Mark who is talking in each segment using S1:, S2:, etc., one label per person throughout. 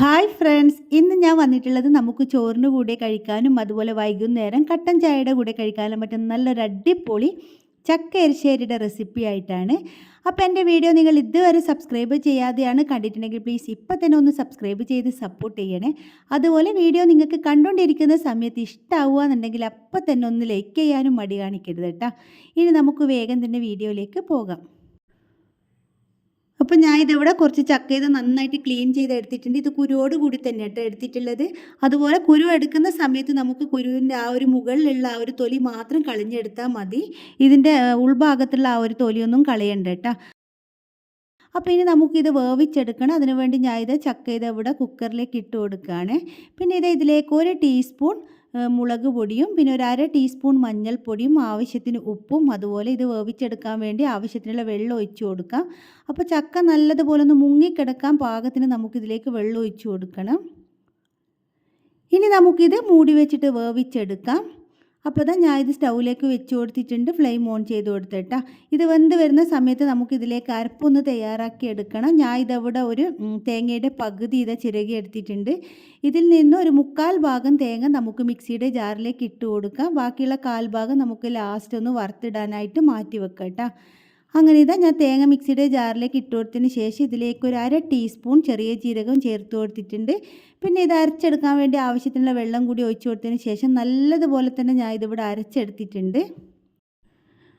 S1: Hi friends ഇന്ന് ഞാൻ വന്നിട്ടുള്ളത് നമുക്ക് ചോറിന് കൂടെ കഴിക്കാനും അതുപോലെ വൈകുന്നേരം കട്ടൻ ചായയുടെ കൂടെ കഴിക്കാനും പറ്റുന്ന നല്ലൊരു അടിപൊളി ചക്ക എരിശ്ശേരിയുടെ റെസിപ്പി ആയിട്ടാണ്. അപ്പോൾ എന്റെ വീഡിയോ നിങ്ങൾ ഇതുവരെ സബ്സ്ക്രൈബ് ചെയ്യാതെയാണ് കണ്ടിട്ടുണ്ടെങ്കിൽ പ്ലീസ് ഇപ്പം തന്നെ ഒന്ന് സബ്സ്ക്രൈബ് ചെയ്ത് സപ്പോർട്ട് ചെയ്യണേ. അതുപോലെ വീഡിയോ നിങ്ങൾക്ക് കണ്ടുകൊണ്ടിരിക്കുന്ന സമയത്ത് ഇഷ്ടമാവുക എന്നുണ്ടെങ്കിൽ അപ്പം തന്നെ ഒന്ന് ലൈക്ക് ചെയ്യാനും മടി കാണിക്കരുത് കേട്ടോ. ഇനി നമുക്ക് വേഗം തന്നെ വീഡിയോയിലേക്ക് പോകാം. അപ്പോൾ ഞാൻ ഇതിവിടെ കുറച്ച് ചക്ക ഇത് നന്നായിട്ട് ക്ലീൻ ചെയ്ത് എടുത്തിട്ടുണ്ട്. ഇത് കുരുവോട് കൂടി തന്നെ കേട്ടോ എടുത്തിട്ടുള്ളത്. അതുപോലെ കുരു എടുക്കുന്ന സമയത്ത് നമുക്ക് കുരുവിന്റെ ആ ഒരു മുകളിലുള്ള ആ ഒരു തൊലി മാത്രം കളഞ്ഞെടുത്താൽ മതി. ഇതിന്റെ ഉൾഭാഗത്തുള്ള ആ ഒരു തൊലിയൊന്നും കളയണ്ട കേട്ടോ. അപ്പോൾ ഇനി നമുക്കിത് വേവിച്ചെടുക്കണം. അതിനുവേണ്ടി വേണ്ടി ഞാൻ ഇത് ചക്ക ഇത് ഇവിടെ കുക്കറിലേക്ക് ഇട്ട് കൊടുക്കുകയാണ്. പിന്നെ ഇത് ഇതിലേക്ക് ഒരു ടീസ്പൂൺ മുളക് പൊടിയും പിന്നെ ഒരു അര ടീസ്പൂൺ മഞ്ഞൾപ്പൊടിയും ആവശ്യത്തിന് ഉപ്പും അതുപോലെ ഇത് വേവിച്ചെടുക്കാൻ വേണ്ടി ആവശ്യത്തിനുള്ള വെള്ളം ഒഴിച്ചു കൊടുക്കാം. അപ്പോൾ ചക്ക നല്ലതുപോലെ ഒന്ന് മുങ്ങിക്കിടക്കാൻ പാകത്തിന് നമുക്കിതിലേക്ക് വെള്ളം ഒഴിച്ചു കൊടുക്കണം. ഇനി നമുക്കിത് മൂടി വെച്ചിട്ട് വേവിച്ചെടുക്കാം. അപ്പോൾ തന്നെ ഞാൻ ഇത് സ്റ്റൗവിലേക്ക് വെച്ച് കൊടുത്തിട്ടുണ്ട് ഫ്ലെയിം ഓൺ ചെയ്ത് കൊടുത്തിട്ടാ. ഇത് വെന്ത് വരുന്ന സമയത്ത് നമുക്ക് ഇതിലേക്ക് അരപ്പൊന്ന് തയ്യാറാക്കി എടുക്കണം. ഞാൻ ഇതവിടെ ഒരു തേങ്ങയുടെ പകുതി ഇതാ ചിരകി എടുത്തിട്ടുണ്ട്. ഇതിൽ നിന്ന് ഒരു മുക്കാൽ ഭാഗം തേങ്ങ നമുക്ക് മിക്സിയുടെ ജാറിലേക്ക് ഇട്ട് കൊടുക്കാം. ബാക്കിയുള്ള കാൽ ഭാഗം നമുക്ക് ലാസ്റ്റ് ഒന്ന് വറുത്തിടാനായിട്ട് മാറ്റി വെക്കാം കേട്ടോ അങ്ങനെ ഇതാ ഞാൻ തേങ്ങ മിക്സിയുടെ ജാറിലേക്ക് ഇട്ട് കൊടുത്തതിന് ശേഷം ഇതിലേക്ക് ഒരു അര ടീസ്പൂൺ ചെറിയ ജീരകം ചേർത്ത് കൊടുത്തിട്ടുണ്ട്. പിന്നെ ഇത് അരച്ചെടുക്കാൻ വേണ്ടി ആവശ്യത്തിനുള്ള വെള്ളം കൂടി ഒഴിച്ചു കൊടുത്തതിന് ശേഷം നല്ലതുപോലെ തന്നെ ഞാൻ ഇതിവിടെ അരച്ചെടുത്തിട്ടുണ്ട്.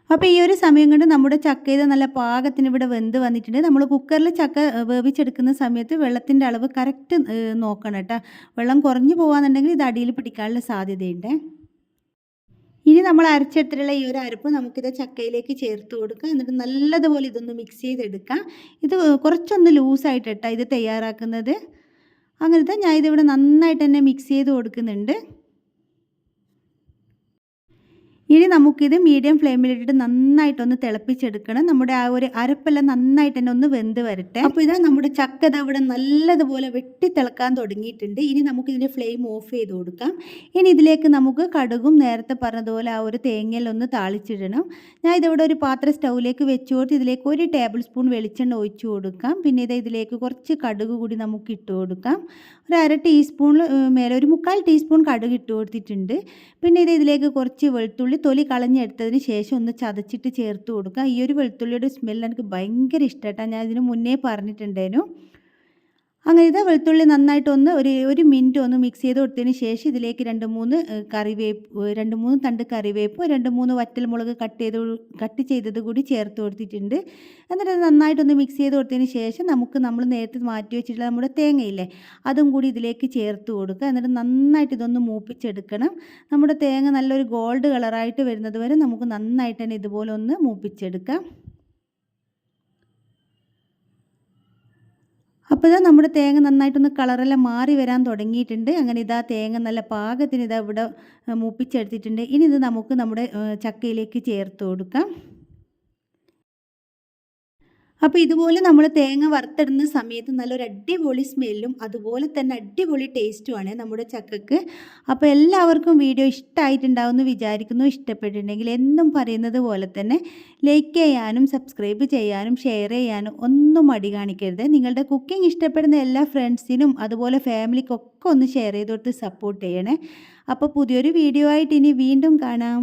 S1: അപ്പോൾ ഈ ഒരു സമയം കൊണ്ട് നമ്മുടെ ചക്ക ഇത് നല്ല പാകത്തിന് ഇവിടെ വെന്ത് വന്നിട്ടുണ്ട്. നമ്മൾ കുക്കറിൽ ചക്ക വേവിച്ചെടുക്കുന്ന സമയത്ത് വെള്ളത്തിന്റെ അളവ് കറക്റ്റ് നോക്കണം കേട്ടോ. വെള്ളം കുറഞ്ഞു പോകാന്നുണ്ടെങ്കിൽ ഇത് അടിയിൽ പിടിക്കാനുള്ള സാധ്യതയുണ്ട്. ഇനി നമ്മൾ അരച്ചെടുത്തിട്ടുള്ള ഈ ഒരു അരപ്പ് നമുക്കിത് ചക്കയിലേക്ക് ചേർത്ത് കൊടുക്കുക എന്നിട്ട് നല്ലതുപോലെ ഇതൊന്ന് മിക്സ് ചെയ്തെടുക്കാം. ഇത് കുറച്ചൊന്ന് ലൂസായിട്ട് കേട്ടോ ഇത് തയ്യാറാക്കുന്നത്. അങ്ങനത്തെ ഞാൻ ഇതിവിടെ നന്നായിട്ട് തന്നെ മിക്സ് ചെയ്ത് കൊടുക്കുന്നുണ്ട്. ഇനി നമുക്കിത് മീഡിയം ഫ്ലെയിമിലിട്ടിട്ട് നന്നായിട്ടൊന്ന് തിളപ്പിച്ചെടുക്കണം. നമ്മുടെ ആ ഒരു അരപ്പെല്ലാം നന്നായിട്ട് തന്നെ ഒന്ന് വെന്ത് വരട്ടെ. അപ്പോൾ ഇതാ നമ്മുടെ ചക്ക അവിടെ നല്ലതുപോലെ വെട്ടി തിളക്കാൻ തുടങ്ങിയിട്ടുണ്ട്. ഇനി നമുക്കിതിന്റെ ഫ്ലെയിം ഓഫ് ചെയ്ത് കൊടുക്കാം. ഇനി ഇതിലേക്ക് നമുക്ക് കടുകും നേരത്തെ പറഞ്ഞതുപോലെ ആ ഒരു തേങ്ങയിലൊന്ന് താളിച്ചിടണം. ഞാൻ ഇതിവിടെ ഒരു പാത്രം സ്റ്റൗവിലേക്ക് വെച്ച് കൊടുത്ത് ഇതിലേക്ക് ഒരു ടേബിൾ സ്പൂൺ വെളിച്ചെണ്ണ ഒഴിച്ചു കൊടുക്കാം. പിന്നെ ഇത് ഇതിലേക്ക് കുറച്ച് കടുക് കൂടി നമുക്ക് ഇട്ട് കൊടുക്കാം. ഒരു അര ടീസ്പൂണിൽ മേലെ ഒരു മുക്കാൽ ടീസ്പൂൺ കടുക് ഇട്ട് കൊടുത്തിട്ടുണ്ട്. പിന്നെ ഇത് ഇതിലേക്ക് കുറച്ച് വെളുത്തുള്ളി തൊലി കളഞ്ഞെടുത്തതിന് ശേഷം ഒന്ന് ചതച്ചിട്ട് ചേർത്ത് കൊടുക്കുക. ഈ ഒരു വെളുത്തുള്ളിയുടെ സ്മെല്ല് എനിക്ക് ഭയങ്കര ഇഷ്ടമായിട്ടാണ് ഞാൻ ഇതിന് മുന്നേ പറഞ്ഞിട്ടുണ്ടായിരുന്നു. അങ്ങനെ ഇത് വെളുത്തുള്ളി നന്നായിട്ടൊന്ന് ഒരു ഒരു മിനിറ്റ് ഒന്ന് മിക്സ് ചെയ്ത് കൊടുത്തതിന് ശേഷം ഇതിലേക്ക് രണ്ട് മൂന്ന് കറിവേപ്പ് രണ്ട് മൂന്ന് തണ്ട് കറിവേപ്പ് രണ്ട് മൂന്ന് വറ്റൽമുളക് കട്ട് ചെയ്ത് കട്ട് ചെയ്തത് കൂടി ചേർത്ത് കൊടുത്തിട്ടുണ്ട്. എന്നിട്ട് നന്നായിട്ടൊന്ന് മിക്സ് ചെയ്ത് കൊടുത്തതിന് ശേഷം നമുക്ക് നമ്മൾ നേരത്തെ മാറ്റി വെച്ചിട്ടുള്ള നമ്മുടെ തേങ്ങയില്ലേ അതും കൂടി ഇതിലേക്ക് ചേർത്ത് കൊടുക്കുക. എന്നിട്ട് നന്നായിട്ട് ഇതൊന്ന് മൂപ്പിച്ചെടുക്കണം. നമ്മുടെ തേങ്ങ നല്ലൊരു ഗോൾഡ് കളറായിട്ട് വരുന്നത് വരെ നമുക്ക് നന്നായിട്ട് തന്നെ ഇതുപോലെ ഒന്ന് മൂപ്പിച്ചെടുക്കാം. അപ്പോൾ ഇതാ നമ്മുടെ തേങ്ങ നന്നായിട്ടൊന്ന് കളറെല്ലാം മാറി വരാൻ തുടങ്ങിയിട്ടുണ്ട്. അങ്ങനെ ഇതാ തേങ്ങ നല്ല പാകത്തിന് ഇതാ ഇവിടെ മൂപ്പിച്ചെടുത്തിട്ടുണ്ട്. ഇനി ഇത് നമുക്ക് നമ്മുടെ ചക്കയിലേക്ക് ചേർത്ത് കൊടുക്കാം. അപ്പോൾ ഇതുപോലെ നമ്മൾ തേങ്ങ വറുത്തിടുന്ന സമയത്ത് നല്ലൊരു അടിപൊളി സ്മെല്ലും അതുപോലെ തന്നെ അടിപൊളി ടേസ്റ്റുമാണ് നമ്മുടെ ചക്കക്ക്. അപ്പോൾ എല്ലാവർക്കും വീഡിയോ ഇഷ്ടമായിട്ടുണ്ടാവുമെന്ന് വിചാരിക്കുന്നു. ഇഷ്ടപ്പെട്ടിട്ടുണ്ടെങ്കിൽ എന്നും പറയുന്നത് പോലെ തന്നെ ലൈക്ക് ചെയ്യാനും സബ്സ്ക്രൈബ് ചെയ്യാനും ഷെയർ ചെയ്യാനും ഒന്നും മടി കാണിക്കരുത്. നിങ്ങളുടെ കുക്കിംഗ് ഇഷ്ടപ്പെടുന്ന എല്ലാ ഫ്രണ്ട്സിനും അതുപോലെ ഫാമിലിക്കൊക്കെ ഒന്ന് ഷെയർ ചെയ്ത് കൊടുത്ത് സപ്പോർട്ട് ചെയ്യണേ. അപ്പോൾ പുതിയൊരു വീഡിയോ ആയിട്ട് ഇനി വീണ്ടും കാണാം.